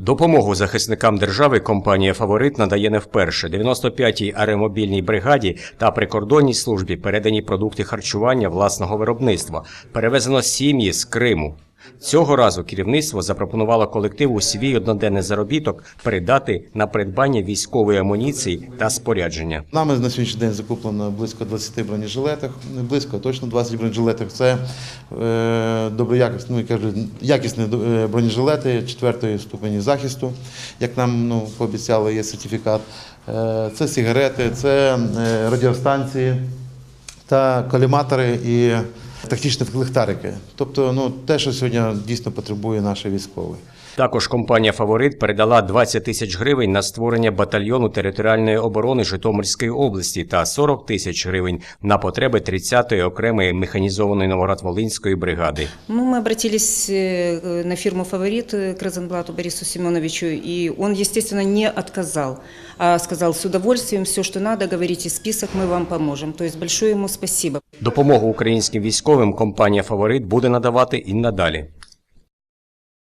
Допомогу захисникам держави компанія Фаворит надає не вперше. 95-й аеромобільній бригаді та прикордонній службі передані продукти харчування власного виробництва. Перевезено сім'ї з Криму. Цього разу керівництво запропонувало колективу свій одноденний заробіток передати на придбання військової амуніції та спорядження. Нами на сьогоднішній день закуплено близько 20 бронежилетів, не близько, точно 20 бронежилетів. Це е, доброякісні, ну, кажу, якісні е, бронежилети четвертої ступені захисту, як нам ну, пообіцяли, є сертифікат. Е, це сигарети, це е, радіостанції та коліматори і тактичні ліхтарики. Тобто ну, те, що сьогодні дійсно потребує наші військові. Також компанія Фаворит передала 20 тисяч гривень на створення батальйону територіальної оборони Житомирської області та 40 тисяч гривень на потреби 30-ї окремої механізованої Новоград-Волинської бригади. Ну, мы обратились э, на фирму «Фаворит» э, к Розенблату Борису Семеновичу, и он, естественно, не отказал, а сказал, с удовольствием, все, что надо, говорите список, мы вам поможем. То есть большое ему спасибо. Допомогу українським військовим компанія Фаворит буде надавати і надалі.